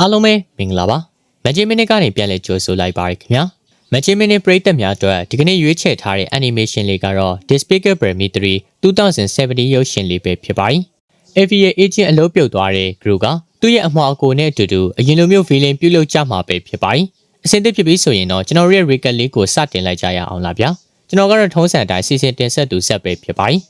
အားလုံးပဲမင်္ဂလာပါမဂျင်မီနစ်ကနေပြန်လည်ကြိုဆိုလိုက်ပါရခင်ဗျာမဂျင်မီနစ်ပရိသတ်များအတွက်ဒီကနေ့ရွေးချယ်ထားတဲ့ animation လေးကတော့ Despicable Me 3 2070ရုပ်ရှင်လေးပဲဖြစ်ပါတယ် AVA agent အလုပ်ပြုတ်သွားတဲ့ group ကသူ့ရဲ့အမှားအကိုနဲ့အတူတူအရင်လိုမျိုး feeling ပြုတ်လုပ်ကြမှာပဲဖြစ်ပါတယ်အဆင်သင့်ဖြစ်ပြီဆိုရင်တော့ကျွန်တော်ရဲ့ record လေးကိုစတင်လိုက်ကြရအောင်လားဗျာကျွန်တော်ကတော့ထုံးစံအတိုင်းစီစဉ်တင်ဆက်သူဆက်ပဲဖြစ်ပါတယ်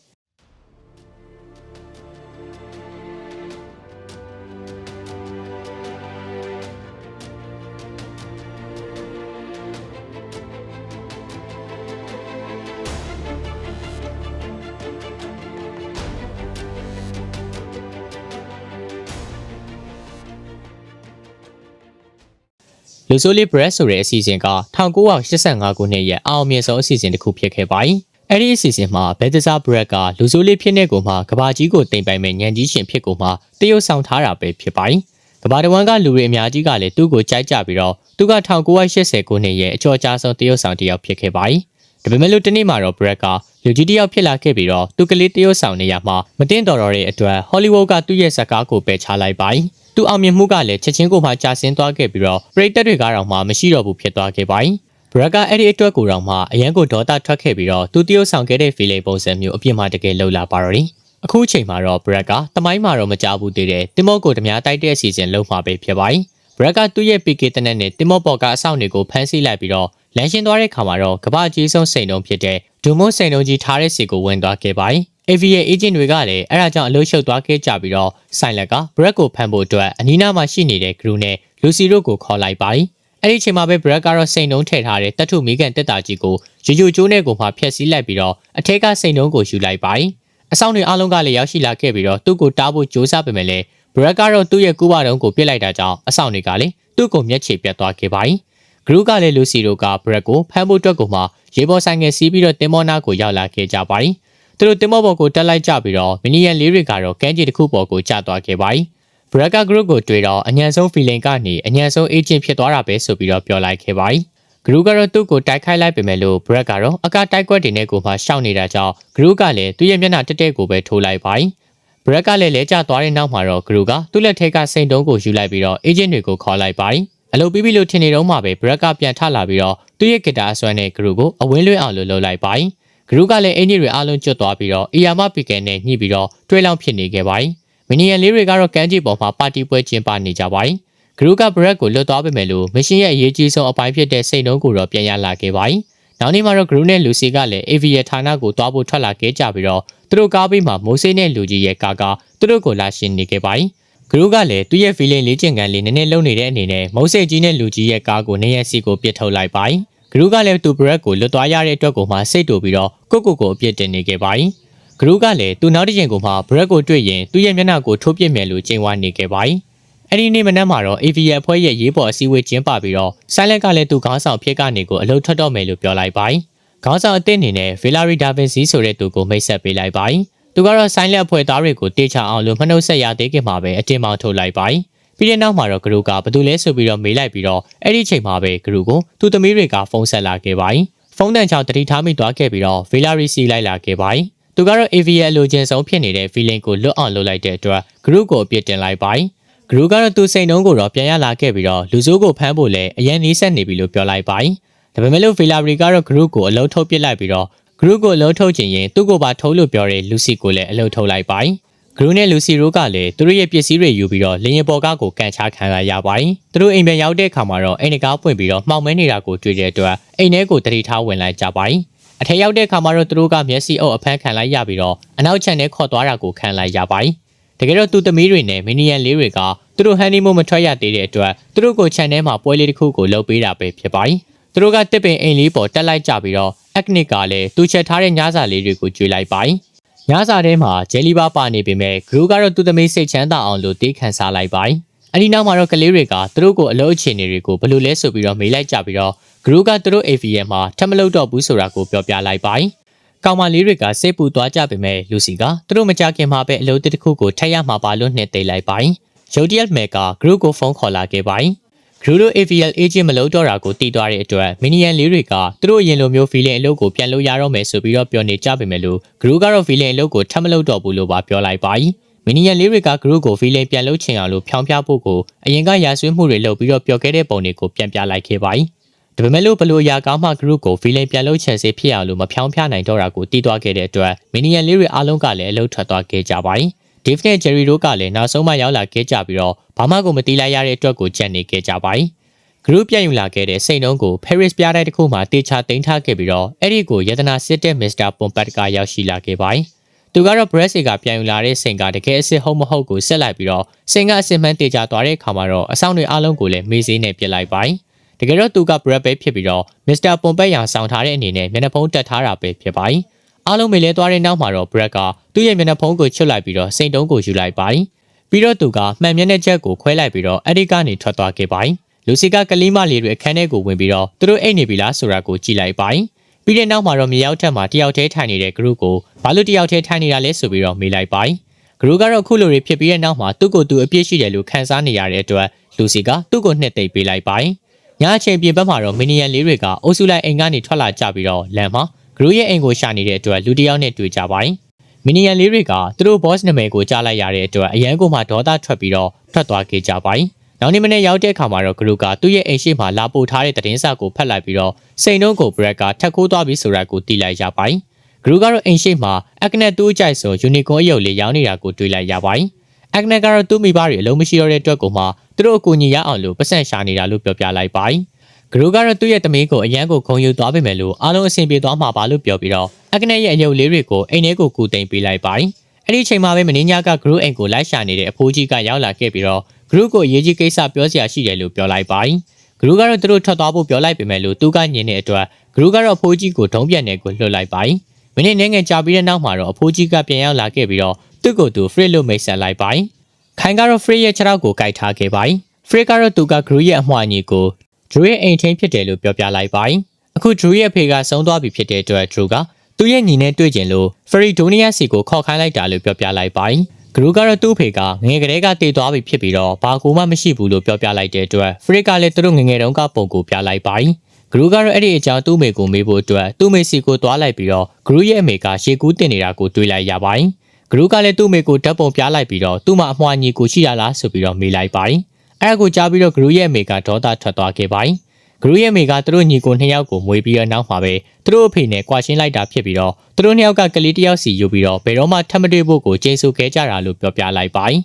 လူဆိုးလေး breast ဆိုတဲ့အစီအစဉ်က1985ခုနှစ်ရဲ့အောင်မြင်ဆုံးအစီအစဉ်တစ်ခုဖြစ်ခဲ့ပါတယ်။အဲ့ဒီအစီအစဉ်မှာဘက်သဇာ bread ကလူဆိုးလေးဖြစ်နေကိုမှကဘာကြီးကိုတင်ပိုင်မဲ့ညံကြီးရှင်ဖြစ်ကိုမှတရုတ်ဆောင်ထားတာပဲဖြစ်ပါတယ်။ကဘာတဝမ်းကလူတွေအများကြီးကလည်းသူ့ကိုကြိုက်ကြပြီးတော့သူက1980ခုနှစ်ရဲ့အကျော်ကြားဆုံးတရုတ်ဆောင်တစ်ယောက်ဖြစ်ခဲ့ပါတယ်။ဒါပေမဲ့လို့တနေ့မှာတော့ bread က လူကြီးတစ်ယောက်ဖြစ်လာခဲ့ပြီးတော့သူကလေးတရုတ်ဆောင်နေရမှာမတင်တော်တော်တဲ့အတွက် Hollywood ကသူ့ရဲ့ဇာတ်ကားကိုပယ်ချလိုက်ပါတယ်။သူအောင်မြင်မှုကလည်းချက်ချင်းကိုမှကြာဆင်းသွားခဲ့ပြီးတော့ပရိသတ်တွေကတော့မှမရှိတော့ဘူးဖြစ်သွားခဲ့ပါတယ်။ဘရက်ကအဲ့ဒီအတွက်ကိုတော့မှအရန်ကိုဒေါသထွက်ခဲ့ပြီးတော့သူတရုတ်ဆောင်ခဲ့တဲ့ feeling ပုံစံမျိုးအပြစ်မှတကယ်လှုပ်လာပါတော့တယ်။အခုအချိန်မှာတော့ဘရက်ကတမိုင်းမှာတော့မကြဘူးသေးတယ်။တင်မော့ကိုတများတိုက်တဲ့အစီအစဉ်လုံးမှာပဲဖြစ်ပါတယ်။ဘရက်ကသူ့ရဲ့ PK တနက်နဲ့တင်မော့ပေါ်ကအဆောင်တွေကိုဖမ်းဆီးလိုက်ပြီးတော့ လမ်းရှင်းသွားတဲ့ခါမှာတော့ကမ္ဘာအကြီးဆုံးစိန်တုံးဖြစ်တဲ့ဒူမွန်စိန်တုံးကြီးထားတဲ့စီကိုဝင်သွားခဲ့ပါတယ်။ AV ရဲ့ agent တွေကလည်းအဲ့ဒါကြောင့်အလို့ရှုပ်သွားခဲ့ကြပြီးတော့ဆိုင်လက်က Brad ကိုဖမ်းဖို့အတွက်အနီးနားမှာရှိနေတဲ့ crew နဲ့ Lucy တို့ကိုခေါ်လိုက်ပါတယ်။အဲ့ဒီအချိန်မှာပဲ Brad ကတော့စိန်တုံးထည့်ထားတဲ့တပ်ထုမိကန်တက်တာကြီးကိုယူယူကျိုးနဲ့ကိုမှဖျက်ဆီးလိုက်ပြီးတော့အထက်ကစိန်တုံးကိုယူလိုက်ပါတယ်။အဆောင်တွေအားလုံးကလည်းရောက်ရှိလာခဲ့ပြီးတော့သူ့ကိုတားဖို့ကြိုးစားပေမဲ့လည်း Brad ကတော့သူ့ရဲ့ကူးပါတုံးကိုပြစ်လိုက်တာကြောင့်အဆောင်တွေကလည်းသူ့ကိုမျက်ခြေပြတ်သွားခဲ့ပါတယ်။ group ကလည်းလူစီတို့က Brad ကိုဖမ်းဖို့အတွက်ကိုမှရေပေါ်ဆိုင်ငယ်စီးပြီးတော့တင်မောနာကိုရောက်လာခဲ့ကြပါတယ်။သူတို့တင်မောပေါ်ကိုတက်လိုက်ကြပြီးတော့မီနီယန်လေးတွေကတော့ကမ်းခြေတစ်ခုပေါ်ကိုကျသွားခဲ့ပါတယ်။ Brad က group ကိုတွေ့တော့အញ្ញံဆုံး feeling ကနေအញ្ញံဆုံး agent ဖြစ်သွားတာပဲဆိုပြီးတော့ပြောလိုက်ခဲ့ပါတယ်။ group ကတော့သူ့ကိုတိုက်ခိုက်လိုက်ပေမဲ့လို့ Brad ကတော့အကတိုက်ကွက်တွေနဲ့ကိုမှရှောက်နေတာကြောင့် group ကလည်းသူ့ရဲ့မျက်နှာတက်တက်ကိုပဲထိုးလိုက်ပါတယ်။ Brad ကလည်းလဲကျသွားတဲ့နောက်မှာတော့ group ကသူ့လက်ထက်ကစိန်တုံးကိုယူလိုက်ပြီးတော့ agent တွေကိုခေါ်လိုက်ပါတယ်။ အလုပ်ပြီးပြီလို့ထင်နေတော့မှပဲ Brad ကပြန်ထလာပြီးတော့သူ့ရဲ့ဂီတာအစွမ်းနဲ့ group ကိုအဝင်းလွှဲအောင်လုပ်လုပ်လိုက်ပါတယ်။ group ကလည်းအင်ကြီးတွေအားလုံးကျွတ်သွားပြီးတော့အီယာမပီကန်နဲ့ညှိပြီးတော့တွဲလောင်းဖြစ်နေခဲ့ပါတယ်။မီနီယန်လေးတွေကတော့ကမ်းခြေပေါ်မှာပါတီပွဲကျင်းပနေကြပါတယ်။ group က Brad ကိုလွတ်သွားပေမဲ့လို့မရှင်ရဲ့အရေးကြီးဆုံးအပိုင်းဖြစ်တဲ့စိန်တုံးကိုတော့ပြန်ရလာခဲ့ပါတယ်။နောက်နေ့မှာတော့ group နဲ့ Lucy ကလည်း AV ရဲ့ဌာနကိုတွားဖို့ထွက်လာခဲ့ကြပြီးတော့သူတို့ကားပေးမှာမိုးစိနဲ့လူကြီးရဲ့ကားကသူတို့ကိုလာရှင်နေခဲ့ပါတယ်။ group ကလည်းသူ့ရဲ့ feeling လေးကျင်ကန်လေးနည်းနည်းလုံနေတဲ့အနေနဲ့မုတ်စိတ်ကြီးနဲ့လူကြီးရဲ့ကားကိုနေရစီကိုပြစ်ထုတ်လိုက်ပါတယ်။ group ကလည်းသူ့ break ကိုလွတ်သွားရတဲ့အတွက်ကိုမှစိတ်တူပြီးတော့ကိုကိုကိုအပြစ်တင်နေခဲ့ပါတယ်။ group ကလည်းသူနောက်တစ်ချိန်ကိုမှ break ကိုတွေ့ရင်သူ့ရဲ့မျက်နှာကိုထိုးပစ်မယ်လို့ကြိမ်ဝါနေခဲ့ပါတယ်။အဲ့ဒီနေ့မနက်မှာတော့ AV ရဲ့အဖွဲ့ရဲ့ရေးပေါ်အစည်းအဝေးကျင်းပပြီးတော့ Silent ကလည်းသူခေါင်းဆောင်ဖြစ်ကနေကိုအလုပ်ထွက်တော့မယ်လို့ပြောလိုက်ပါတယ်။ခေါင်းဆောင်အသစ်အနေနဲ့ Valerie Davinci ဆိုတဲ့သူကိုမိတ်ဆက်ပေးလိုက်ပါတယ်။ သူကတော့ Silent အဖွဲ့သားတွေကိုတေချအောင်လို့မနှုတ်ဆက်ရသေးခင်မှာပဲအတင်းမောင်းထုတ်လိုက်ပါတယ်။ပြီးတဲ့နောက်မှာတော့ဂရုကဘာတူလဲဆိုပြီးတော့မေးလိုက်ပြီးတော့အဲ့ဒီချိန်မှာပဲဂရုကိုသူ့သမီးတွေကဖုန်းဆက်လာခဲ့ပါတယ်။ဖုန်းတန်ချောင်းတတိထားမိသွားခဲ့ပြီးတော့ Valerie စီလိုက်လာခဲ့ပါတယ်။သူကတော့ AV ရဲ့အလိုချင်ဆုံးဖြစ်နေတဲ့ feeling ကိုလွတ်အောင်လုပ်လိုက်တဲ့အတွက်ဂရုကိုအပြစ်တင်လိုက်ပါတယ်။ဂရုကတော့သူစိတ်နှုံးကိုတော့ပြန်ရလာခဲ့ပြီးတော့လူစိုးကိုဖမ်းဖို့လဲအရင်နီးစက်နေပြီလို့ပြောလိုက်ပါတယ်။ဒါပေမဲ့လို့ Valerie ကတော့ group ကိုအလုံးထုတ်ပစ်လိုက်ပြီးတော့ group ကိုအလုံးထုတ်ခြင်းရင်သူ့ကိုပါထုတ်လို့ပြောတဲ့ Lucy ကိုလည်းအလုံးထုတ်လိုက်ပါတယ်။ group နဲ့ Lucy တို့ကလည်းသူတို့ရဲ့ပစ္စည်းတွေယူပြီးတော့လင်းရင်ပေါ်ကားကိုကန်ချခံလာရပါတယ်။သူတို့အိမ်ပြန်ရောက်တဲ့အခါမှာတော့အိမ်တကားပွင့်ပြီးတော့မှောင်မဲနေတာကိုတွေ့တဲ့အတွက်အိမ်ထဲကိုတတိထားဝင်လိုက်ကြပါတယ်။အထက်ရောက်တဲ့အခါမှာတော့သူတို့ကမျက်စိအုပ်အဖမ်းခံလိုက်ရပြီးတော့အနောက်ချန်နဲ့ခေါ်သွားတာကိုခံလိုက်ရပါတယ်။တကယ်တော့သူသမီးတွေနဲ့မီနီယန်လေးတွေကသူတို့ဟန်နီမူမထွက်ရသေးတဲ့အတွက်သူတို့ကိုခြံထဲမှာပွဲလေးတစ်ခုကိုလုပ်ပေးတာပဲဖြစ်ပါတယ်။သူတို့ကတစ်ပင်အိမ်လေးပေါ်တက်လိုက်ကြပြီးတော့ အက်နစ်ကလည်းသူချက်ထားတဲ့ညစာလေးတွေကိုကျွေးလိုက်ပါတယ်။ညစာထဲမှာဂျယ်လီဘာပါနေပေမဲ့ဂရူကတော့သူ့သမီးစိတ်ချမ်းသာအောင်လို့တေးခံစားလိုက်ပါတယ်။အဒီနောက်မှာတော့ကလေးတွေကသူတို့ကိုအလုပ်အခြေအနေတွေကိုဘယ်လိုလဲဆိုပြီးတော့မေးလိုက်ကြပြီးတော့ဂရူကသူတို့ AVM မှာထပ်မလုပ်တော့ဘူးဆိုတာကိုပြောပြလိုက်ပါတယ်။ကောင်မလေးတွေကစိတ်ပူသွားကြပေမဲ့လူစီကသူတို့မကြခင်မှာပဲအလုပ်တစ်ခုကိုထပ်ရမှာပါလို့နှိမ့်သိလိုက်ပါတယ်။ရုတ်တရက်မဲက group ကိုဖုန်းခေါ်လာခဲ့ပါတ ယ်။ group တို့ AVL agent မလုပ်တော့တာကိုတီးသွားတဲ့အတွက်မီနီယန်လေးတွေကသူတို့အရင်လိုမျိုး feeling အလုပ်ကိုပြန်လုပ်ရတော့မယ်ဆိုပြီးတော့ပြောနေကြပေမဲ့လို့ group ကတော့ feeling အလုပ်ကိုထပ်မလုပ်တော့ဘူးလို့ပါပြောလိုက်ပါတယ်။မီနီယန်လေးတွေက group ကို villain ပြန်လုပ်ချင်အောင်လို့ဖြောင်းပြဖို့ကိုအရင်ကရာဇဝတ်မှုတွေလုပ်ပြီးတော့ပျော်ခဲ့တဲ့ပုံတွေကိုပြန်ပြလိုက်ခဲ့ပါတယ်။ဒါပေမဲ့လို့ဘလို့အရာကောင်းမှ group ကို villain ပြန်လုပ်ချင်စေဖြစ်အောင်လို့မဖြောင်းပြနိုင်တော့တာကိုတီးသွားခဲ့တဲ့အတွက်မီနီယန်လေးတွေအားလုံးကလည်းအလုထွက်သွားခဲ့ကြပါတယ်။ Dave နဲ့ Jerry တို့ကလည်းနောက်ဆုံးမှရောက်လာခဲ့ကြပြီးတော့ဘာမှကိုမတီးလိုက်ရတဲ့အတွက်ကိုကြံ့နေခဲ့ကြပါတယ်။ group ပြန်ယူလာခဲ့တဲ့စိန်နှုံးကို Paris ပြတဲ့တစ်ခုမှတေချာတင်ထားခဲ့ပြီးတော့အဲ့ဒီကိုယတနာစစ်တဲ့ Mr. Pompat ကရောက်ရှိလာခဲ့ပါတယ်။သူကတော့ Brexit ကပြန်ယူလာတဲ့စိန်ကတကယ်အစ်စ်ဟုတ်မဟုတ်ကိုဆက်လိုက်ပြီးတော့စိန်ကအစ်စ်မှန်တေချာသွားတဲ့အခါမှာတော့အဆောင်တွေအားလုံးကိုလည်းမေးစေးနဲ့ပြစ်လိုက်ပါတယ်။တကယ်တော့သူက Brad ပဲဖြစ်ပြီးတော့ Mr. Pompat ရဆောင်ထားတဲ့အနေနဲ့မျက်နှာဖုံးတက်ထားတာပဲဖြစ်ပါတယ်။ အားလုံးမေးလဲသွားတဲ့နောက်မှာတော့ Brad ကသူ့ရဲ့မျက်နှာဖုံးကိုချွတ်လိုက်ပြီးတော့စိန်တုံးကိုယူလိုက်ပါတယ်။ပြီးတော့သူကမှန်မျက်နှာချက်ကိုခွဲလိုက်ပြီးတော့အဲ့ဒီကနေထွက်သွားခဲ့ပါတယ်။လူစီကကလေးမလေးတွေအခန်းထဲကိုဝင်ပြီးတော့သူတို့အိတ်နေပြီလားဆိုတာကိုကြည့်လိုက်ပါတယ်။ပြီးတဲ့နောက်မှာတော့မြေရောက်ထက်မှာတယောက်တည်းထိုင်နေတဲ့ group ကိုဘာလို့တယောက်တည်းထိုင်နေတာလဲဆိုပြီးတော့မေးလိုက်ပါတယ်။ group ကတော့ခုလိုတွေဖြစ်ပြီးတဲ့နောက်မှာသူ့ကိုယ်သူအပြစ်ရှိတယ်လို့ခံစားနေရတဲ့အတွက်လူစီကသူ့ကိုနှစ်သိမ့်ပေးလိုက်ပါတယ်။ညအချိန်ပြင်ပမှာတော့မီနီယန်လေးတွေကအုပ်စုလိုက်အိမ်ကနေထွက်လာကြပြီးတော့လမ်းမှာ group ရဲ့အိမ်ကိုရှာနေတဲ့အတွက်လူတစ်ယောက်နဲ့တွေ့ကြပါတယ်။မီနီယန်လေးတွေကသူတို့ boss နာမည်ကိုကြားလိုက်ရတဲ့အတွက်အရန်ကိုမှဒေါသထွက်ပြီးတော့ထွက်သွားခဲ့ကြပါတယ်။နောက်နေ့မနေ့ရောက်တဲ့အခါမှာတော့ group ကသူ့ရဲ့အိမ်ရှိမှလာပို့ထားတဲ့သတင်းစာကိုဖတ်လိုက်ပြီးတော့စိန်နှုံးကို break ကထက်ခိုးသွားပြီးဆိုတာကိုသိလိုက်ရပါတယ်။ group ကတော့အိမ်ရှိမှအကနက်တူးကြိုက်ဆို unicorn အယုတ်လေးရောင်းနေတာကိုတွေ့လိုက်ရပါတယ်။အကနက်ကတော့သူ့မိဘတွေအလုံးမရှိတော့တဲ့အတွက်ကိုမှသူတို့အကူအညီရအောင်လို့ပတ်စံရှာနေတာလို့ပြောပြလိုက်ပါတယ်။ group ကတော့သူ့ရဲ့သမီးကိုအရန်ကိုခုံယူသွားပေမဲ့လို့အားလုံးအဆင်ပြေသွားမှာပါလို့ပြောပြီးတော့အကနက်ရဲ့အယုတ်လေးတွေကိုအိမ်ထဲကိုကူတင်ပေးလိုက်ပါတယ်။အဲ့ဒီအချိန်မှာပဲမင်းညာက group အိမ်ကိုလိုက်ရှာနေတဲ့အဖိုးကြီးကရောက်လာခဲ့ပြီးတော့ group ကိုအရေးကြီးကိစ္စပြောစရာရှိတယ်လို့ပြောလိုက်ပါတယ်။ group ကတော့သူတို့ထွက်သွားဖို့ပြောလိုက်ပေမဲ့လို့သူကညင်တဲ့အတွက် group ကတော့အဖိုးကြီးကိုထုံးပြန်တဲ့ကိုလွှတ်လိုက်ပါတယ်။မိနစ်နှင်းငယ်ကြာပြီးတဲ့နောက်မှာတော့အဖိုးကြီးကပြန်ရောက်လာခဲ့ပြီးတော့သူ့ကိုယ်သူ free လို့မိတ်ဆက်လိုက်ပါတယ်။ခိုင်ကတော့ free ရဲ့ခြေထောက်ကိုကိုက်ထားခဲ့ပါတယ်။ free ကတော့သူက group ရဲ့အမွှာညီကို Drew ရဲ့အိမ်ထင်းဖြစ်တယ်လို့ပြောပြလိုက်ပါတယ်။အခု Drew ရဲ့အဖေကဆုံးသွားပြီဖြစ်တဲ့အတွက် Drew ကသူ့ရဲ့ညီနဲ့တွေ့ကျင်လို့ Feridonia စီကိုခေါ်ခိုင်းလိုက်တာလို့ပြောပြလိုက်ပါတယ်။ဂရုကတော့သူ့ဖေကငယ်ကလေးကတည်သွားပြီဖြစ်ပြီးတော့ဘာကူမှမရှိဘူးလို့ပြောပြလိုက်တဲ့အတွက်ဖရစ်ကလည်းသူတို့ငငယ်တုန်းကပုံကိုပြလိုက်ပါတယ်။ဂရုကတော့အဲ့ဒီအကြောင်းသူ့မိကိုမေးဖို့အတွက်သူ့မိစီကိုတွားလိုက်ပြီးတော့ဂရုရဲ့အမေကရှေကူးတင်နေတာကိုတွေးလိုက်ရပါတယ်။ဂရုကလည်းသူ့မိကိုဓာတ်ပုံပြလိုက်ပြီးတော့သူ့မှာအမွှာညီကိုရှိရလားဆိုပြီးတော့မေးလိုက်ပါတယ်။ အဲ့ဒါကိုကြားပြီးတော့ဂရုရဲ့အမေကဒေါသထွက်သွားခဲ့ပါတယ်။ဂရုရဲ့မိကသူတို့ညီကိုနှစ်ယောက်ကိုမွေးပြီးတော့နောက်မှာပဲသူတို့အဖေနဲ့ကွာရှင်းလိုက်တာဖြစ်ပြီးတော့သူတို့နှစ်ယောက်ကကလေးတစ်ယောက်စီယူပြီးတော့ဘယ်တော့မှထပ်မတွေ့ဖို့ကိုကျေးဇူးခဲ့ကြတာလို့ပြောပြလိုက်ပါတယ်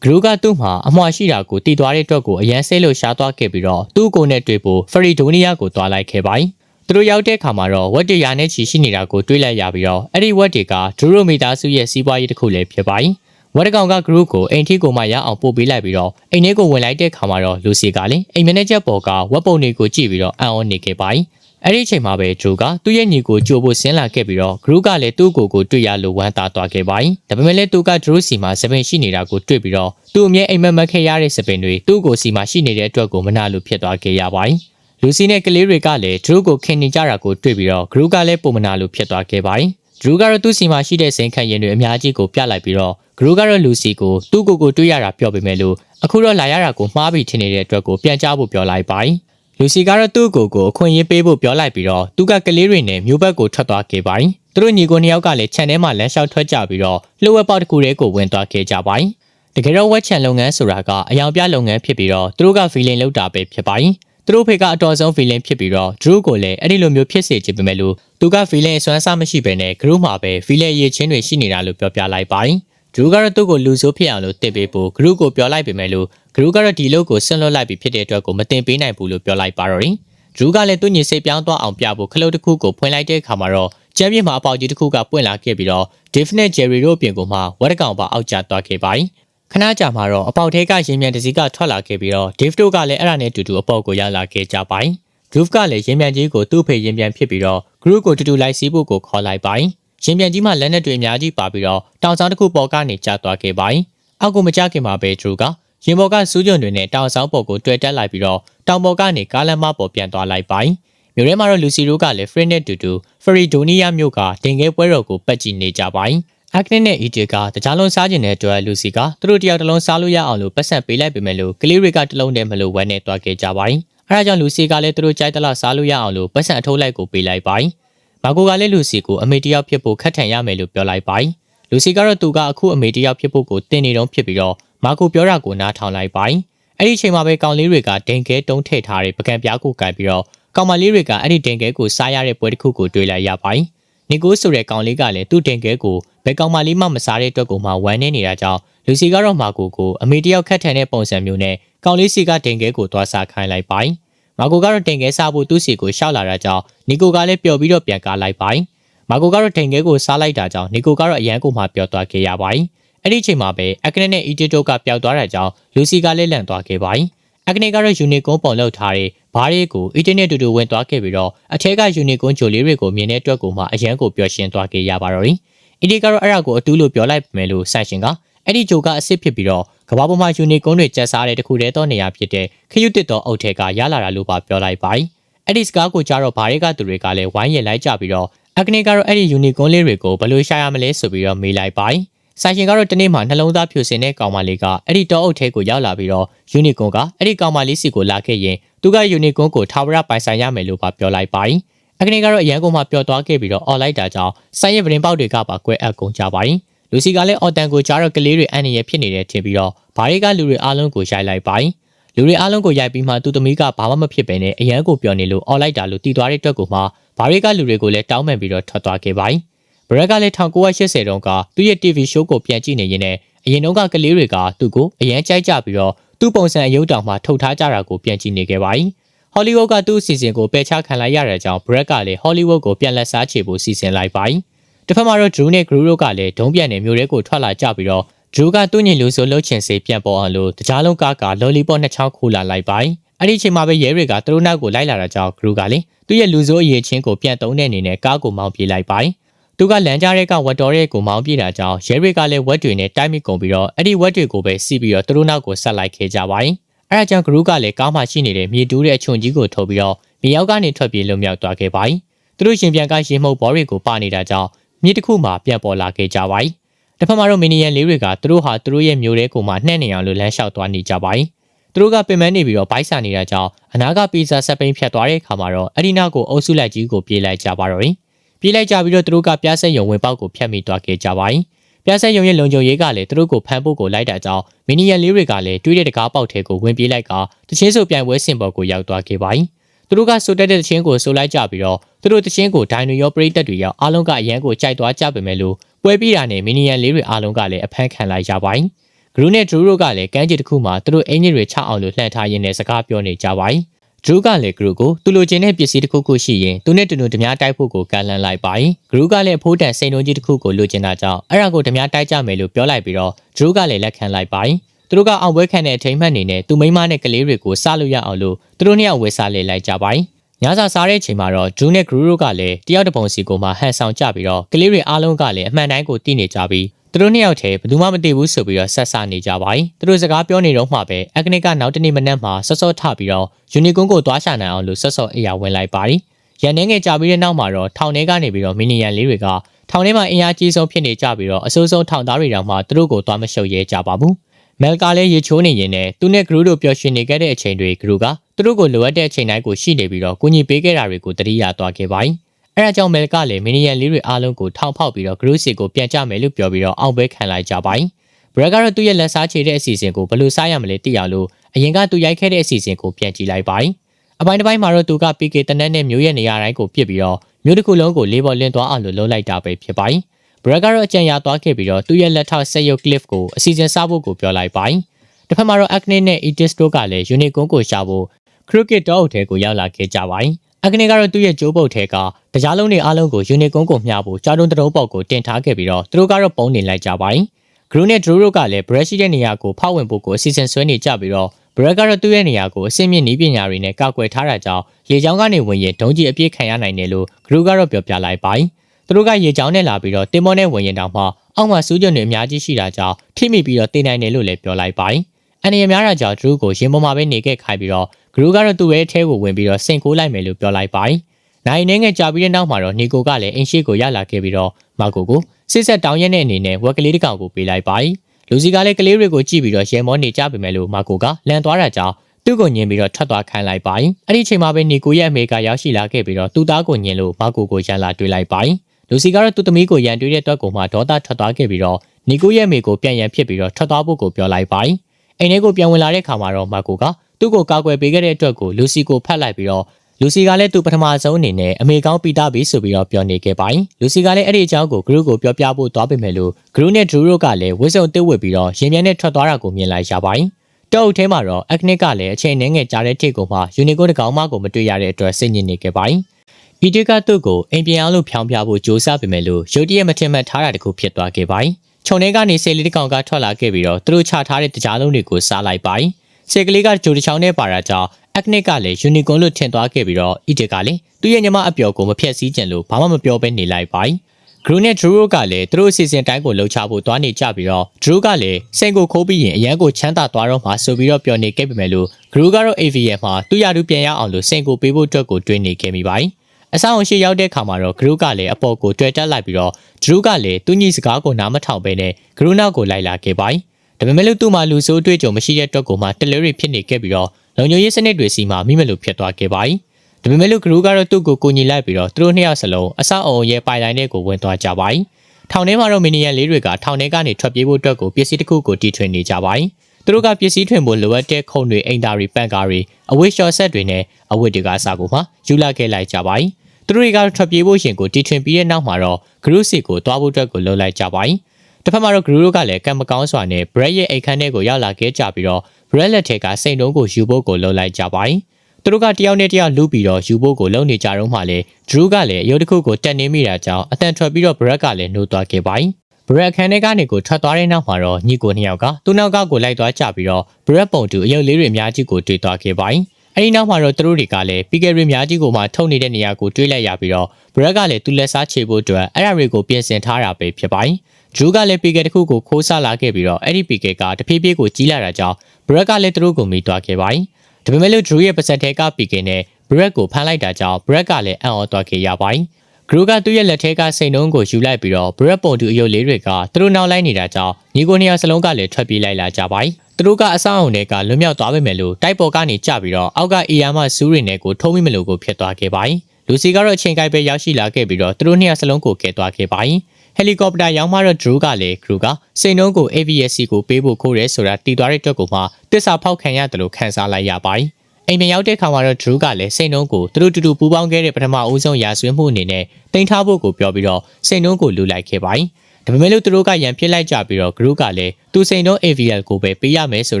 ဂရုကသူ့မှာအမွှာရှိတာကိုတည်သွားတဲ့အတွက်ကိုအရန်ဆဲလို့ရှားသွားခဲ့ပြီးတော့သူ့ကိုနဲ့တွေ့ဖို့ဖရီဒိုနီးယားကိုတွားလိုက်ခဲ့ပါတယ်သူတို့ရောက်တဲ့အခါမှာတော့ဝက်တရာနဲ့ချီရှိနေတာကိုတွေ့လိုက်ရပြီးတော့အဲ့ဒီဝက်တွေကဒရူရိုမီတာစုရဲ့စီးပွားရေးတစ်ခုလည်းဖြစ်ပါတယ် ဝက်တကောင်က group ကိုအိမ်ထီကိုမှရအောင်ပို့ပေးလိုက်ပြီးတော့အိမ်ထဲကိုဝင်လိုက်တဲ့ခါမှာတော့လူစီကလည်းအိမ်မန်နေဂျာပေါ်ကဝက်ပုံတွေကိုကြည့်ပြီးတော့အံ့ဩနေခဲ့ပါတယ်။အဲ့ဒီအချိန်မှာပဲဂျိုကသူ့ရဲ့ညီကိုကြိုဖို့ဆင်းလာခဲ့ပြီးတော့ group ကလည်းသူ့ကိုယ်ကိုတွေ့ရလို့ဝမ်းသာသွားခဲ့ပါတယ်။ဒါပေမဲ့လည်းသူကဒရိုစီမှာစပင်ရှိနေတာကိုတွေ့ပြီးတော့သူ့အမြဲအိမ်မက်မက်ခဲ့ရတဲ့စပင်တွေသူ့ကိုစီမှာရှိနေတဲ့အတွက်ကိုမနာလို့ဖြစ်သွားခဲ့ရပါတယ်။လူစီနဲ့ကလေးတွေကလည်းဒရိုကိုခင်နေကြတာကိုတွေ့ပြီးတော့ group ကလည်းပုံမနာလို့ဖြစ်သွားခဲ့ပါတယ်။ဒရူကတော့သူ့စီမှာရှိတဲ့စိန်ခံရင်တွေအများကြီးကိုပြလိုက်ပြီးတော့ ဂရိုကတော့လူစီကိုသူ့ကိုယ်ကိုတွေ့ရတာပြောပေမဲ့လို့အခုတော့လာရတာကိုမှားပြီးထင်နေတဲ့အတွက်ကိုပြန်ကြဖို့ပြောလိုက်ပါတယ်လူစီကတော့သူ့ကိုယ်ကိုအခွင့်အရေးပေးဖို့ပြောလိုက်ပြီးတော့သူကကလေးတွေနဲ့မျိုးဘက်ကိုထွက်သွားခဲ့ပါတယ်သူတို့ညီကိုနှစ်ယောက်ကလည်းခြံထဲမှာလမ်းလျှောက်ထွက်ကြပြီးတော့လှုပ်ဝက်ပေါက်တစ်ခုတည်းကိုဝင်သွားခဲ့ကြပါတယ်တကယ်တော့ဝက်ချန်လုပ်ငန်းဆိုတာကအယောင်ပြလုပ်ငန်းဖြစ်ပြီးတော့သူတို့က feeling လောက်တာပဲဖြစ်ပါတယ်သူတို့ဖေကအတော်ဆုံး feeling ဖြစ်ပြီးတော့ Drew ကိုလည်းအဲ့ဒီလိုမျိုးဖြစ်စေချင်ပေမဲ့လို့သူက feeling အစွမ်းစားမရှိဘဲနဲ့ group မှာပဲ feeling ရည်ချင်းတွေရှိနေတာလို့ပြောပြလိုက်ပါတယ်။ Drew ကတော့သူ့ကိုလူဆိုးဖြစ်အောင်လို့တင်ပေးဖို့ group ကိုပြောလိုက်ပေမဲ့လို့ group ကတော့ဒီလို့ကိုဆွန့်လွတ်လိုက်ပြီးဖြစ်တဲ့အတွက်ကိုမတင်ပေးနိုင်ဘူးလို့ပြောလိုက်ပါတော့တယ်။ Drew ကလည်းသူ့ညီစိတ်ပြောင်းသွားအောင်ပြဖို့ခလုတ်တစ်ခုကိုဖွင့်လိုက်တဲ့အခါမှာတော့ကျမ်းပြမှာအပေါက်ကြီးတစ်ခုကပွင့်လာခဲ့ပြီးတော့ Dave နဲ့ Jerry တို့အပြင်ကမှဝက်တကောင်ပါအောက်ကျသွားခဲ့ပါတယ်။ခဏကြာမှတော့အပေါက်ထဲကရင်မြန်တစည်းကထွက်လာခဲ့ပြီးတော့ Dave တို့ကလည်းအဲ့ဒါနဲ့တူတူအပေါက်ကိုရောက်လာခဲ့ကြပါတယ်။ Groove ကလည်းရင်မြန်ကြီးကိုသူ့ဖေရင်မြန်ဖြစ်ပြီးတော့ Groove ကိုတူတူလိုက်စီးဖို့ကိုခေါ်လိုက်ပါတယ်။ ရင်မြန်ကြီးမှလက်နက်တွေအများကြီးပါပြီးတော့တောင်ဆောင်တစ်ခုပေါ်ကနေကျသွားခဲ့ပါတယ်။အောက်ကိုမကျခင်မှာပဲ Groove ကရင်ပေါ်ကစူးကြွတွေနဲ့တောင်ဆောင်ပေါ်ကိုတွေ့တက်လိုက်ပြီးတော့တောင်ပေါ်ကနေကားလမ်းမပေါ်ပြန်သွားလိုက်ပါတယ်။မြို့ထဲမှာတော့လူစီတို့ကလည်း Friend နဲ့တူတူ Feridonia မြို့ကတင်ငယ်ပွဲတော်ကိုပတ်ကြည့်နေကြပါတယ်။အကနစ်နဲ့အီတီကတကြားလုံးစားကျင်တဲ့အတွက်လူစီကသူတို့တယောက်တစ်လုံးစားလို့ရအောင်လို့ပတ်ဆက်ပေးလိုက်ပေမဲ့လို့ကလေးတွေကတစ်လုံးတည်းမလို့ဝမ်းနဲ့တွားခဲ့ကြပါတယ်။အဲဒါကြောင့်လူစီကလည်းသူတို့ကြိုက်တလောက်စားလို့ရအောင်လို့ပတ်ဆက်အထိုးလိုက်ကိုပေးလိုက်ပါတယ်။ မာကိုကလည်းလူစီကိုအမေတယောက်ဖြစ်ဖို့ခက်ထန်ရမယ်လို့ပြောလိုက်ပါတယ်။လူစီကတော့သူကအခုအမေတယောက်ဖြစ်ဖို့ကိုတင်နေတော့ဖြစ်ပြီးတော့မာကိုပြောတာကိုနားထောင်လိုက်ပါတယ်။အဲ့ဒီအချိန်မှာပဲကောင်လေးတွေကဒိန်ကဲတုံးထည့်ထားတဲ့ပကံပြားကိုကန်ပြီးတော့ကောင်မလေးတွေကအဲ့ဒီဒိန်ကဲကိုစားရတဲ့ပွဲတစ်ခုကိုတွေ့လိုက်ရပါတယ်။နီကိုဆိုတဲ့ကောင်လေးကလည်းသူ့ဒိန်ကဲကိုဘယ်ကောင်မလေးမှမစားတဲ့အတွက်ကိုမှဝမ်းနေနေတာကြောင့်လူစီကတော့မာကိုကိုအမေတယောက်ခတ်ထန်တဲ့ပုံစံမျိုးနဲ့ကောင်လေးစီကဒိန်ကဲကိုသွားစားခိုင်းလိုက်ပါတယ်။ မာကိုကတော့ဒိန်ကဲစားဖို့သူ့စီကိုရှောက်လာတာကြောင့်နီကိုကလည်းပျော်ပြီးတော့ပြန်ကားလိုက်ပါတယ်။မာကိုကတော့ဒိန်ကဲကိုစားလိုက်တာကြောင့်နီကိုကတော့အရန်ကိုမှပျော်သွားခဲ့ရပါတယ်။အဲ့ဒီအချိန်မှာပဲအကနက်နဲ့အီတီတိုကပျောက်သွားတာကြောင့်လူစီကလည်းလန့်သွားခဲ့ပါတယ်။အကနက်ကတော့ယူနီကွန်ပုံလောက်ထားတဲ့ဘားလေးကိုအီတီနဲ့တူတူဝင်သွားခဲ့ပြီးတော့အထက်ကယူနီကွန်ဂျိုလေးတွေကိုမြင်တဲ့အတွက်ကိုမှအရန်ကိုပျော်ရွှင်သွားခဲ့ရပါတော့တယ်။အီတီကတော့အဲ့ဒါကိုအတူလို့ပြောလိုက်မယ်လို့ဆိုင်ရှင်ကအဲ့ဒီဂျိုကအစ်စ်ဖြစ်ပြီးတော့ ကဘာပေါ်မှာယူနီကွန်တွေကျက်စားတဲ့တခုတည်းသောနေရာဖြစ်တဲ့ခရုတစ်တော်အုပ်ထက်ကရလာတာလို့ပါပြောလိုက်ပါတယ်။အဲ့ဒီစကားကိုကြားတော့ဘာတွေကသူတွေကလည်းဝိုင်းရလိုက်ကြပြီးတော့အကနစ်ကတော့အဲ့ဒီယူနီကွန်လေးတွေကိုဘယ်လိုရှာရမလဲဆိုပြီးတော့မေးလိုက်ပါတယ်။ဆိုင်ရှင်ကတော့တနေ့မှနှလုံးသားဖြူစင်တဲ့ကောင်မလေးကအဲ့ဒီတောအုပ်ထဲကိုရောက်လာပြီးတော့ယူနီကွန်ကအဲ့ဒီကောင်မလေးစီကိုလာခဲ့ရင်သူကယူနီကွန်ကိုထာဝရပိုင်ဆိုင်ရမယ်လို့ပါပြောလိုက်ပါတယ်။အကနစ်ကတော့အရန်ကုန်မှပျော်သွားခဲ့ပြီးတော့អော်လိုက်တာကြောင့်ဆိုင်ရဲ့ဗရင်ပေါက်တွေကပါကွဲအပ်ကုန်ကြပါတယ်။ လူစီကလည်းအော်တန်ကိုကြားတော့ကလေးတွေအန်နေရဖြစ်နေတဲ့ထင်ပြီးတော့ဘာတွေကလူတွေအားလုံးကိုရိုက်လိုက်ပါတယ်။လူတွေအားလုံးကိုရိုက်ပြီးမှသူသမီးကဘာမှမဖြစ်ပဲနဲ့အရန်ကိုပျော်နေလို့អော်လိုက်တာလို့တီးသွားတဲ့အတွက်ကိုမှဘာတွေကလူတွေကိုလည်းတောင်းပန်ပြီးတော့ထွက်သွားခဲ့ပါတယ်။ဘရက်ကလည်း1980တုန်းကသူ့ရဲ့ TV show ကိုပြန်ကြည့်နေရင်းနဲ့အရင်တုန်းကကလေးတွေကသူ့ကိုအရန်ကြိုက်ကြပြီးတော့သူ့ပုံစံအယုတ်တောင်မှထုတ်ထားကြတာကိုပြန်ကြည့်နေခဲ့ပါတယ်။ဟောလိဝုဒ်ကသူ့အစီအစဉ်ကိုပယ်ချခံလိုက်ရတဲ့ကြောင့်ဘရက်ကလည်းဟောလိဝုဒ်ကိုပြန်လက်စားချေဖို့စီစဉ်လိုက်ပါတယ်။ တစ်ဖက်မှာတော့ Drew နဲ့ Gru တို့ကလည်းဒုံးပြန်နေမျိုးတွေကိုထွက်လာကြပြီးတော့ Drew ကသူ့ညီလူဆိုလှုပ်ချင်စေပြန်ပေါ်အောင်လို့တကြားလုံးကားက lollipop နှစ်ချောင်းခိုးလာလိုက်ပါတယ်။အဲ့ဒီအချိန်မှာပဲရဲတွေကသူတို့နောက်ကိုလိုက်လာတာကြောင့် Gru ကလည်းသူ့ရဲ့လူဆိုးအရေးချင်းကိုပြန်တုံးတဲ့အနေနဲ့ကားကိုမောင်းပြေးလိုက်ပါတယ်။သူကလမ်းကြားတဲ့ကဝတ်တော်ရဲ့ကိုမောင်းပြေးတာကြောင့်ရဲတွေကလည်းဝက်တွေနဲ့တိုက်မိကုန်ပြီးတော့အဲ့ဒီဝက်တွေကိုပဲစီးပြီးတော့သူတို့နောက်ကိုဆက်လိုက်ခဲ့ကြပါတယ်။အဲ့ဒါကြောင့် Gru ကလည်းကားမှရှိနေတဲ့မြေတူးတဲ့အချုံကြီးကိုထုတ်ပြီးတော့မြေရောက်ကနေထွက်ပြေးလွတ်မြောက်သွားခဲ့ပါတယ်။သူတို့ရှင်ပြန်ကရေမှုတ်ဘောတွေကိုပါနေတာကြောင့် မြေတစ်ခုမှပြန်ပေါ်လာခဲ့ကြပါတယ်။တစ်ဖက်မှာတော့မီနီယန်လေးတွေကသူတို့ဟာသူတို့ရဲ့မျိုးတဲ့ကိုမှနှဲ့နေအောင်လို့လမ်းလျှောက်သွားနေကြပါတယ်။သူတို့ကပင်မနေပြီးတော့ဘိုက်ဆာနေတာကြောင့်အနာကပီဇာဆက်ပိန်ဖြတ်သွားတဲ့အခါမှာတော့အဒီနာကိုအုပ်စုလိုက်ကြီးကိုပြေးလိုက်ကြပါတော့တယ်။ပြေးလိုက်ကြပြီးတော့သူတို့ကပြားဆက်ယုံဝင်ပေါက်ကိုဖျက်မိသွားခဲ့ကြပါတယ်။ပြားဆက်ယုံရဲ့လုံခြုံရေးကလည်းသူတို့ကိုဖမ်းဖို့ကိုလိုက်တာကြောင့်မီနီယန်လေးတွေကလည်းတွေးတဲ့တကားပေါက်ထဲကိုဝင်ပြေးလိုက်ကတချင်းစုပြိုင်ပွဲစင်ပေါ်ကိုရောက်သွားခဲ့ပါတယ်။ သူတို့ကဆိုတက်တဲ့တချင်းကိုဆိုလိုက်ကြပြီးတော့သူတို့တချင်းကိုဒိုင်နရီရောပရိသတ်တွေရောအားလုံးကအရန်ကိုကြိုက်သွားကြပေမဲ့လို့ပွဲပြီးတာနဲ့မီနီယန်လေးတွေအားလုံးကလည်းအဖမ်းခံလိုက်ကြပါတယ်။ဂရူနဲ့ဒရူတို့ကလည်းကမ်းခြေတစ်ခုမှာသူတို့အင်ဂျင်တွေချအောင်လို့လှန်ထားရင်းနဲ့စကားပြောနေကြပါတယ်။ဒရူကလည်းဂရူကိုသူလိုချင်တဲ့ပစ္စည်းတစ်ခုခုရှိရင်သူနဲ့တူတူဓမြတိုက်ဖို့ကိုကန်လန်းလိုက်ပါတယ်။ဂရူကလည်းအဖိုးတန်စိန်လုံးကြီးတစ်ခုကိုလိုချင်တာကြောင့်အဲ့ဒါကိုဓမြတိုက်ကြမယ်လို့ပြောလိုက်ပြီးတော့ဒရူကလည်းလက်ခံလိုက်ပါတယ်။ သူတို့ကအောင်ပွဲခံတဲ့အထိမ်းမှတ်နေနဲ့သူမိမနဲ့ကလေးတွေကိုစလို့ရအောင်လို့သူတို့နှစ်ယောက်ဝယ်စားလေလိုက်ကြပါတယ်။ညစာစားတဲ့အချိန်မှာတော့ဂျူးနဲ့ဂရူတို့ကလည်းတယောက်တစ်ပုံစီကိုမှဟန်ဆောင်ကြပြီးတော့ကလေးတွေအားလုံးကလည်းအမှန်တိုင်းကိုသိနေကြပြီးသူတို့နှစ်ယောက်တည်းဘယ်သူမှမသိဘူးဆိုပြီးတော့ဆက်ဆနေကြပါတယ်။သူတို့စကားပြောနေတော့မှပဲအကနစ်ကနောက်တနေ့မနက်မှာစောစောထပြီးတော့ယူနီကွန်ကိုသွားရှာနိုင်အောင်လို့စောစောအရာဝင်လိုက်ပါတယ်။ရန်နေငယ်ကြပြီးတဲ့နောက်မှာတော့ထောင်ထဲကနေပြီးတော့မီနီယန်လေးတွေကထောင်ထဲမှာအင်အားကြီးဆုံးဖြစ်နေကြပြီးတော့အစိုးဆုံးထောင်သားတွေတောင်မှသူတို့ကိုသွားမရှုပ်ရဲကြပါဘူး။ မဲလ်ကလည်းရေချိုးနေရင်နဲ့သူနဲ့ဂရူတို့ပျော်ရွှင်နေခဲ့တဲ့အချိန်တွေဂရူကသူတို့ကိုလိုအပ်တဲ့အချိန်တိုင်းကိုရှိနေပြီးတော့ကူညီပေးခဲ့တာတွေကိုတတိယသွားခဲ့ပါတယ်။အဲဒါကြောင့်မဲလ်ကလည်းမီနီယန်လေးတွေအားလုံးကိုထောင်ဖောက်ပြီးတော့ဂရူစီကိုပြန်ကြမယ်လို့ပြောပြီးတော့အောင်ပွဲခံလိုက်ကြပါတယ်။ဘရက်ကတော့သူ့ရဲ့လက်စားချေတဲ့အစီအစဉ်ကိုဘယ်လိုစားရမလဲသိရလို့အရင်ကသူရိုက်ခဲ့တဲ့အစီအစဉ်ကိုပြန်ကြည့်လိုက်ပါတယ်။အပိုင်းတစ်ပိုင်းမှာတော့သူက PK တနက်နဲ့မျိုးရဲ့နေရာတိုင်းကိုပြစ်ပြီးတော့မျိုးတစ်ခုလုံးကိုလေးပေါ်လင်းသွားအောင်လို့လုပ်လိုက်တာပဲဖြစ်ပါတယ်။ ဘရက်ကတော့အကြံရသွားခဲ့ပြီးတော့သူ့ရဲ့လက်ထောက်ဆက်ရုပ် clip ကိုအစီအစဉ်စားဖို့ကိုပြောလိုက်ပါတယ်။တစ်ဖက်မှာတော့ Acne နဲ့ Etis တို့ကလည်း Unicorn ကိုရှာဖို့ Cricket တောအုပ်ထဲကိုရောက်လာခဲ့ကြပါတယ်။အကနေကတော့သူ့ရဲ့ကြိုးပုတ်ထဲကတရားလုံးတွေအားလုံးကို Unicorn ကိုမျှဖို့ကြားတုံးတရုံးပေါက်ကိုတင်ထားခဲ့ပြီးတော့သူတို့ကတော့ပုံနေလိုက်ကြပါတယ်။ Gru နဲ့ Drew တို့ကလည်း Brush ရဲ့နေရာကိုဖောက်ဝင်ဖို့ကိုအစီအစဉ်ဆွဲနေကြပြီးတော့ Brad ကတော့သူ့ရဲ့နေရာကိုအဆင့်မြင့်နည်းပညာတွေနဲ့ကောက်ွယ်ထားတာကြောင့်ရေချောင်းကနေဝင်ရင်ဒုံးကြီးအပြည့်ခံရနိုင်တယ်လို့ Gru ကတော့ပြောပြလိုက်ပါတယ်။ သူတို့ကရေချောင်းနဲ့လာပြီးတော့တင်မောနဲ့ဝင်ရင်တောင်မှအောက်မှာစူးကြွတွေအများကြီးရှိတာကြောင့်ထိမိပြီးတော့တင်နိုင်တယ်လို့လည်းပြောလိုက်ပါတယ်။အနေရများတာကြောင့် Drew ကိုရင်ပေါ်မှာပဲနေခဲ့ခိုင်းပြီးတော့ Gru ကတော့သူ့ရဲ့အထဲကိုဝင်ပြီးတော့စင်ကိုလိုက်မယ်လို့ပြောလိုက်ပါတယ်။နိုင်နေငယ်ကြာပြီးတဲ့နောက်မှာတော့နီကိုကလည်းအင်ရှိကိုရလာခဲ့ပြီးတော့မာကိုကိုစစ်ဆက်တောင်းရက်တဲ့အနေနဲ့ဝက်ကလေးတစ်ကောင်ကိုပေးလိုက်ပါတယ်။လူစီကလည်းကလေးတွေကိုကြည့်ပြီးတော့ရဲမောနေကြပြီမဲ့လို့မာကိုကလန်သွားတာကြောင့်သူ့ကိုညင်ပြီးတော့ထွက်သွားခိုင်းလိုက်ပါတယ်။အဲ့ဒီအချိန်မှာပဲနီကိုရဲ့အမေကရောက်ရှိလာခဲ့ပြီးတော့သူ့သားကိုညင်လို့မာကိုကိုရန်လာတွေ့လိုက်ပါတယ်။ လူစီကတော့သူ့သမီးကိုရန်တွေးတဲ့အတွက်ကိုမှဒေါသထွက်သွားခဲ့ပြီးတော့နီကိုရဲ့မိကိုပြန်ရန်ဖြစ်ပြီးတော့ထွက်သွားဖို့ကိုပြောလိုက်ပါတယ်အိမ်ထဲကိုပြန်ဝင်လာတဲ့ခါမှာတော့မတ်ကိုကသူ့ကိုကာကွယ်ပေးခဲ့တဲ့အတွက်ကိုလူစီကိုဖတ်လိုက်ပြီးတော့လူစီကလည်းသူပထမဆုံးအနေနဲ့အမေကောင်းပီတာဘီဆိုပြီးတော့ပြောနေခဲ့ပါတယ်လူစီကလည်းအဲ့ဒီအကြောင်းကိုဂရုကိုပြောပြဖို့သွားပေမဲ့လို့ဂရုနဲ့ဒရူတို့ကလည်းဝစ်စုံတစ်ဝစ်ပြီးတော့ရင်မြန်နဲ့ထွက်သွားတာကိုမြင်လိုက်ရပါတယ်တောက်ထဲမှာတော့အက်နစ်ကလည်းအချိန်နှင်းငယ်ကြားတဲ့ထိတ်ကိုမှယူနီကိုတကောင်မကိုမတွေ့ရတဲ့အတွက်စိတ်ညစ်နေခဲ့ပါတယ်။ ဤတီကသူ့ကိုအိမ်ပြန်အောင်လို့ဖြောင်းပြဖို့ကြိုးစားပေမဲ့လို့ရုတ်တရက်မထင်မှတ်ထားတာတခုဖြစ်သွားခဲ့ပါတယ်။ခြုံထဲကနေဆေးလေးတစ်ကောင်ကထွက်လာခဲ့ပြီးတော့သူတို့ချထားတဲ့တကြားလုံးတွေကိုစားလိုက်ပါတယ်။ဆေကလေးကဂျိုတချောင်းနဲ့ပါတာကြောင့်အက်နစ်ကလည်းယူနီကွန်လို့ထင်သွားခဲ့ပြီးတော့ဤတီကလည်းသူ့ရဲ့ညီမအပျော်ကိုမဖျက်ဆီးကြလို့ဘာမှမပြောဘဲနေလိုက်ပါတယ်။ဂရူနဲ့ဒရူကလည်းသူတို့အစီအစဉ်တိုင်းကိုလှုပ်ချဖို့တွားနေကြပြီးတော့ဒရူကလည်းစိန်ကိုခိုးပြီးရင်အရန်ကိုချမ်းသာသွားတော့မှဆိုပြီးတော့ပြောနေခဲ့ပေမဲ့လို့ဂရူကတော့ AVM မှာသူ့ရာထူးပြန်ရအောင်လို့စိန်ကိုပေးဖို့အတွက်ကိုတွေးနေခဲ့မိပါတယ်။ အဆောင်အရှိရောက်တဲ့ခါမှာတော့ဂရူကလည်းအပေါ်ကိုတွေ့တက်လိုက်ပြီးတော့ဒရူကလည်းသူ့ညီစကားကိုနားမထောင်ဘဲနဲ့ဂရူနောက်ကိုလိုက်လာခဲ့ပါတယ်။ဒါပေမဲ့လို့သူ့မှာလူဆိုးတွေ့ကြုံမရှိတဲ့အတွက်ကိုမှတလဲရီဖြစ်နေခဲ့ပြီးတော့လုံခြုံရေးစနစ်တွေစီမှာမိမလို့ဖြစ်သွားခဲ့ပါတယ်။ဒါပေမဲ့လို့ဂရူကတော့သူ့ကိုကိုညီလိုက်ပြီးတော့သူတို့နှစ်ယောက်စလုံးအဆောက်အအုံရဲ့ပိုင်လိုင်းတွေကိုဝင်သွားကြပါတယ်။ထောင်ထဲမှာတော့မီနီယန်လေးတွေကထောင်ထဲကနေထွက်ပြေးဖို့အတွက်ကိုပစ္စည်းတစ်ခုကိုတီထွင်နေကြပါတယ်။သူတို့ကပစ္စည်းထွင်ဖို့လိုအပ်တဲ့ခုံတွေအိမ်သားတွေပန့်ကားတွေအဝတ်လျှော်ဆက်တွေနဲ့အဝတ်တွေကအစားကိုမှယူလာခဲ့လိုက်ကြပါတယ်။ သူတို့တွေကထွက်ပြေးဖို့ရှင်ကိုတီထွင်ပြီးတဲ့နောက်မှာတော့ဂရုစီကိုတွားဖို့အတွက်ကိုလှုပ်လိုက်ကြပါတယ်။တစ်ဖက်မှာတော့ဂရူတို့ကလည်းကံမကောင်းစွာနဲ့ Brad ရဲ့အိတ်ခမ်းထဲကိုရောက်လာခဲ့ကြပြီးတော့ Brad လက်ထက်ကစိန်တုံးကိုယူဖို့ကိုလှုပ်လိုက်ကြပါတယ်။သူတို့ကတယောက်နဲ့တယောက်လူပြီးတော့ယူဖို့ကိုလုံနေကြတော့မှလေ Drew ကလည်းအယုတ်တစ်ခုကိုတက်နေမိတာကြောင့်အတန်ထွက်ပြီးတော့ Brad ကလည်းနှိုးသွားခဲ့ပါတယ်။ Brad ခန်းထဲကနေကိုထွက်သွားတဲ့နောက်မှာတော့ညီကိုနှစ်ယောက်ကသူ့နောက်ကကိုလိုက်သွားကြပြီးတော့ Brad ပုံတူအယုတ်လေးတွေအများကြီးကိုတွေ့သွားခဲ့ပါတယ်။ အဲဒီနောက်မှာတော့သူတို့တွေကလည်းပီကယ်ရီအများကြီးကိုမှထုတ်နေတဲ့နေရာကိုတွေးလိုက်ရပြီးတော့ Brad ကလည်းသူ့လက်စားချေဖို့အတွက်အဲ့ဒါတွေကိုပြင်ဆင်ထားတာပဲဖြစ်ပါတယ်။ Drew ကလည်းပီကယ်တစ်ခုကိုခိုးဆလာခဲ့ပြီးတော့အဲ့ဒီပီကယ်ကတဖြည်းဖြည်းကိုကြီးလာတာကြောင့် Brad ကလည်းသူတို့ကိုမိသွားခဲ့ပါတယ်။ဒါပေမဲ့လို့ Drew ရဲ့ပါစက်ထဲကပီကယ်နဲ့ Brad ကိုဖမ်းလိုက်တာကြောင့် Brad ကလည်းအံ့ဩသွားခဲ့ရပါတယ်။ Drew ကသူ့ရဲ့လက်ထဲကစိန်နှုံးကိုယူလိုက်ပြီးတော့ Brad ပုံတူအယုတ်လေးတွေကသူတို့နောက်လိုက်နေတာကြောင့်ညီကိုနှစ်ယောက်စလုံးကလည်းထွက်ပြေးလိုက်လာကြပါတယ်။ သူတို့ကအဆောင်အုံတွေကလွတ်မြောက်သွားပေမဲ့လို့တိုက်ပေါ်ကနေကြပြီးတော့အောက်ကအေယာမစူးတွေနဲ့ကိုထုံးမိမလို့ကိုဖြစ်သွားခဲ့ပါတယ်။လူစီကတော့အချိန်ကိုက်ပဲရောက်ရှိလာခဲ့ပြီးတော့သူတို့နှစ်ယောက်စလုံးကိုကယ်သွားခဲ့ပါတယ်။ဟယ်လီကော်ပတာရောက်မှတော့ Drew ကလည်း crew ကစိန်နှုံးကို AVSC ကိုပေးဖို့ခိုးရဲဆိုတာတီသွားတဲ့အတွက်ကိုမှတစ္ဆာဖောက်ခံရတယ်လို့ခန်းစားလိုက်ရပါတယ်။အိမ်ပြန်ရောက်တဲ့ခါမှာတော့ Drew ကလည်းစိန်နှုံးကိုသူတို့တူတူပူးပေါင်းခဲ့တဲ့ပထမအဦးဆုံးရာဆွေးမှုအနေနဲ့တင်ထားဖို့ကိုပြောပြီးတော့စိန်နှုံးကိုလူလိုက်ခဲ့ပါတယ်။ ဒါပေမဲ့လို့သူတို့ကရန်ဖြစ်လိုက်ကြပြီးတော့ group ကလည်းသူစိန်တော့ AVL ကိုပဲပေးရမယ်ဆို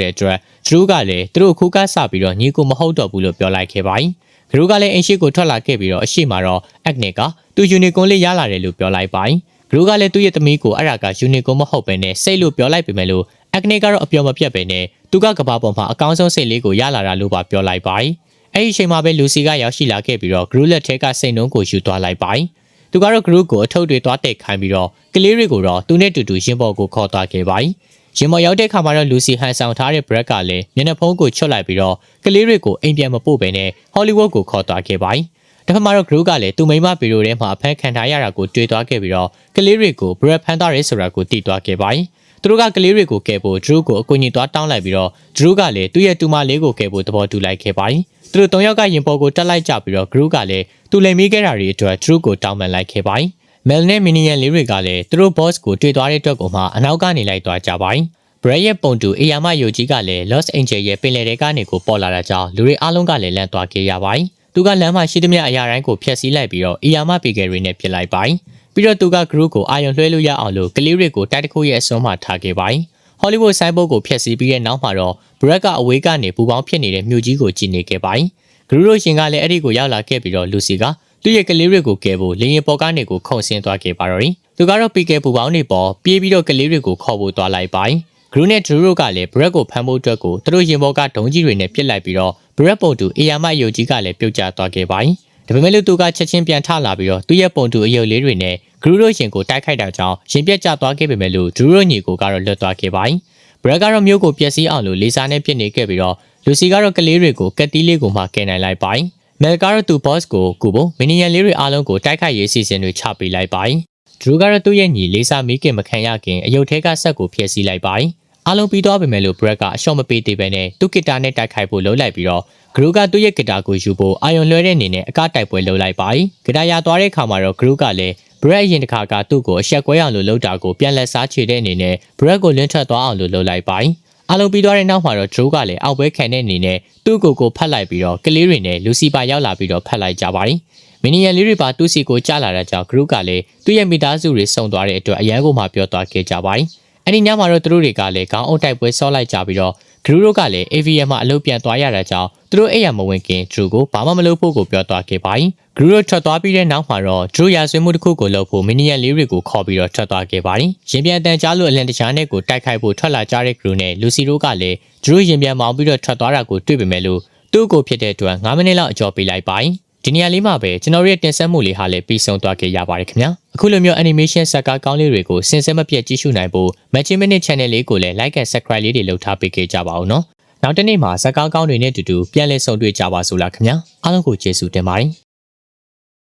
တဲ့အတွက် group ကလည်းသူတို့ခုကဆပြီးတော့ညီကိုမဟုတ်တော့ဘူးလို့ပြောလိုက်ခဲ့ပါတယ်။ group ကလည်းအင်ရှိကိုထွက်လာခဲ့ပြီးတော့အရှိမှာတော့ Agnes ကသူ unicorn လေးရလာတယ်လို့ပြောလိုက်ပါတယ်။ group ကလည်းသူ့ရဲ့သမီးကိုအဲ့ဒါက unicorn မဟုတ်ပဲနဲ့စိတ်လို့ပြောလိုက်ပေမဲ့လို့ Agnes ကတော့အပြော်မပြတ်ပဲနဲ့သူကကဘာပေါ်မှာအကောင်းဆုံးစိတ်လေးကိုရလာတာလို့ပါပြောလိုက်ပါတယ်။အဲ့ဒီအချိန်မှာပဲလူစီကရောက်ရှိလာခဲ့ပြီးတော့ group လက်ထဲကစိတ်နှုံးကိုယူသွားလိုက်ပါတယ်။ သူကတော့ group ကိုအထုပ်တွေသွားတက်ခိုင်းပြီးတော့ကလေးတွေကိုတော့သူနဲ့တူတူရင်ပေါ်ကိုခေါ်သွားခဲ့ပါတယ်။ရင်ပေါ်ရောက်တဲ့ခါမှာတော့လူစီဟန်ဆောင်ထားတဲ့ break ကလည်းမျက်နှာဖုံးကိုချွတ်လိုက်ပြီးတော့ကလေးတွေကိုအိမ်ပြန်မပို့ဘဲနဲ့ Hollywood ကိုခေါ်သွားခဲ့ပါတယ်။တစ်ဖက်မှာတော့ group ကလည်းသူမိမဗီဒီယိုထဲမှာအဖမ်းခံထားရတာကိုတွေ့သွားခဲ့ပြီးတော့ကလေးတွေကို break ဖမ်းသွားရဲဆိုတာကိုသိသွားခဲ့ပါတယ်။သူတို့ကကလေးတွေကိုကယ်ဖို့ Drew ကိုအကူအညီသွားတောင်းလိုက်ပြီးတော့ Drew ကလည်းသူ့ရဲ့တူမလေးကိုကယ်ဖို့သဘောတူလိုက်ခဲ့ပါတယ်။ သူတို့၃ယောက်ကရင်ပေါ်ကိုတက်လိုက်ကြပြီးတော့ Group ကလည်းသူလိမ်မိခဲ့တာတွေအတွက် Drew ကိုတောင်းပန်လိုက်ခဲ့ပါတယ်။ Mel နဲ့ Minion လေးတွေကလည်းသူတို့ boss ကိုတွေ့သွားတဲ့အတွက်ကိုမှအနောက်ကနေလိုက်သွားကြပါတယ်။ Brad ရဲ့ပုံတူအေယာမယိုကြီးကလည်း Los Angeles ရဲ့ပင်လယ်ထဲကနေကိုပေါ်လာတာကြောင့်လူတွေအားလုံးကလည်းလန့်သွားခဲ့ရပါတယ်။သူကလမ်းမှာရှိသမျှအရာတိုင်းကိုဖျက်ဆီးလိုက်ပြီးတော့အေယာမပီကယ်ရီနဲ့ပြစ်လိုက်ပါတယ်။ပြီးတော့သူက group ကိုအာရုံလွှဲလို့ရအောင်လို့ကလေးတွေကိုတိုက်တစ်ခုရဲ့အစွန်းမှာထားခဲ့ပါတယ်။ Hollywood ဆိုင်းဘုတ်ကိုဖျက်ဆီးပြီးတဲ့နောက်မှာတော့ Brad ကအဝေးကနေပူပေါင်းဖြစ်နေတဲ့မြို့ကြီးကိုကြည့်နေခဲ့ပါတယ်။ group တို့ရှင်ကလည်းအဲ့ဒီကိုရောက်လာခဲ့ပြီးတော့ Lucy ကသူ့ရဲ့ကလေးတွေကိုကယ်ဖို့လေရင်ပေါ်ကနေကိုခုန်ဆင်းသွားခဲ့ပါတော့တယ်။သူကတော့ပီကယ်ပူပေါင်းနေပေါ်ပြေးပြီးတော့ကလေးတွေကိုခေါ်ဖို့သွားလိုက်ပါတယ်။ group နဲ့ Drew တို့ကလည်း Brad ကိုဖမ်းဖို့အတွက်ကိုသူတို့ရင်ပေါ်ကဒုံးကြီးတွေနဲ့ပစ်လိုက်ပြီးတော့ Brad ပုံတူအေယာမယုတ်ကြီးကလည်းပြုတ်ကျသွားခဲ့ပါတယ်။ဒါပေမဲ့လို့သူကချက်ချင်းပြန်ထလာပြီးတော့သူ့ရဲ့ပုံတူအယုတ်လေးတွေနဲ့ ဂရုတို့ရှင်ကိုတိုက်ခိုက်တာကြောင့်ရင်ပြက်ကျသွားခဲ့ပေမဲ့လို့ဒူရိုညီကိုကတော့လွတ်သွားခဲ့ပါတယ်။ဘရက်ကတော့မျိုးကိုပျက်စီးအောင်လို့လေစာနဲ့ပြစ်နေခဲ့ပြီးတော့လူစီကတော့ကလေးတွေကိုကက်တီးလေးကိုမှကယ်နိုင်လိုက်ပါတယ်။မဲကတော့သူ boss ကိုကူဖို့မီနီယန်လေးတွေအားလုံးကိုတိုက်ခိုက်ရေးစီစဉ်တွေချပေးလိုက်ပါတယ်။ဒရူကတော့သူ့ရဲ့ညီလေးစာမီးကင်မခံရခင်အယုတ်ထဲကဆက်ကိုဖျက်ဆီးလိုက်ပါတယ်။အားလုံးပြီးသွားပြီမဲ့လို့ဘရက်ကအရှော့မပေးသေးပဲနဲ့သူ့ဂီတာနဲ့တိုက်ခိုက်ဖို့လုပ်လိုက်ပြီးတော့ဂရုကသူ့ရဲ့ဂီတာကိုယူဖို့အာယုံလွှဲတဲ့အနေနဲ့အကတိုက်ပွဲလုပ်လိုက်ပါတယ်။ဂီတာရသွားတဲ့အခါမှာတော့ဂရုကလည်း ဘ Brad အရင်တစ်ခါကသူ့ကိုအဆက်ကွဲအောင်လို့လှုပ်တာကိုပြန်လက်စားချေတဲ့အနေနဲ့ Brad ကိုလင်းထွက်သွားအောင်လို့လှုပ်လိုက်ပါတယ်အလုံးပြီးသွားတဲ့နောက်မှာတော့ Drew ကလည်းအောက်ဘဲခံတဲ့အနေနဲ့သူ့ကိုကိုဖတ်လိုက်ပြီးတော့ကလေးတွေနဲ့လူစီပါရောက်လာပြီးတော့ဖတ်လိုက်ကြပါတယ်မီနီယန်လေးတွေပါသူ့စီကိုကြားလာတဲ့ကြောင့် group ကလည်းသူ့ရဲ့မိသားစုတွေစုံသွားတဲ့အတွက်အရန်ကိုမှပြောသွားခဲ့ကြပါတယ်။အဲ့ဒီညမှာတော့သူတို့တွေကလည်းခေါင်းအုပ်တိုက်ပွဲဆော့လိုက်ကြပြီးတော့ group တို့ကလည်း AVM မှာအလုပ်ပြန်သွားရတဲ့ကြောင့်သူတို့အဲ့ရမဝင်ခင် Drew ကိုဘာမှမလုပ်ဖို့ကိုပြောသွားခဲ့ပါတယ်။ group တို့ထွက်သွားပြီးတဲ့နောက်မှာတော့ Drew ရာဆွေးမှုတစ်ခုကိုလုပ်ဖို့မီနီယန်လေးတွေကိုခေါ်ပြီးတော့ထွက်သွားခဲ့ပါတယ်။ရင်ပြန်တန်ကြားလို့အလန်တကြားနဲ့ကိုတိုက်ခိုက်ဖို့ထွက်လာကြတဲ့ group နဲ့ Lucy တို့ကလည်း Drew ရင်ပြန်မောင်းပြီးတော့ထွက်သွားတာကိုတွေ့ပေမဲ့လို့သူ့ကိုဖြစ်တဲ့အတွက်9မိနစ်လောက်အကျော်ပေးလိုက်ပါတယ်။ဒီနေရာလေးမှာပဲကျွန်တော်ရဲ့တင်ဆက်မှုလေးဟာလည်းပြီးဆုံးသွားခဲ့ရပါတယ်ခင်ဗျာ အခုလိုမျိုး animation ဇာတ်ကားကောင်းလေးတွေကိုစင်စက်မပြတ်ကြည့်ရှုနိုင်ဖို့ Magic Minute Channel လေးကိုလည်း like and subscribe လေးတွေလုပ်ထားပေးခဲ့ကြပါဦးနော်နောက်တစ်နေ့မှာဇာတ်ကားကောင်းတွေနဲ့အတူတူပြန်လည်ဆုံတွေ့ကြပါစို့လားခင်ဗျာအားလုံးကိုကျေးဇူးတင်ပါတယ်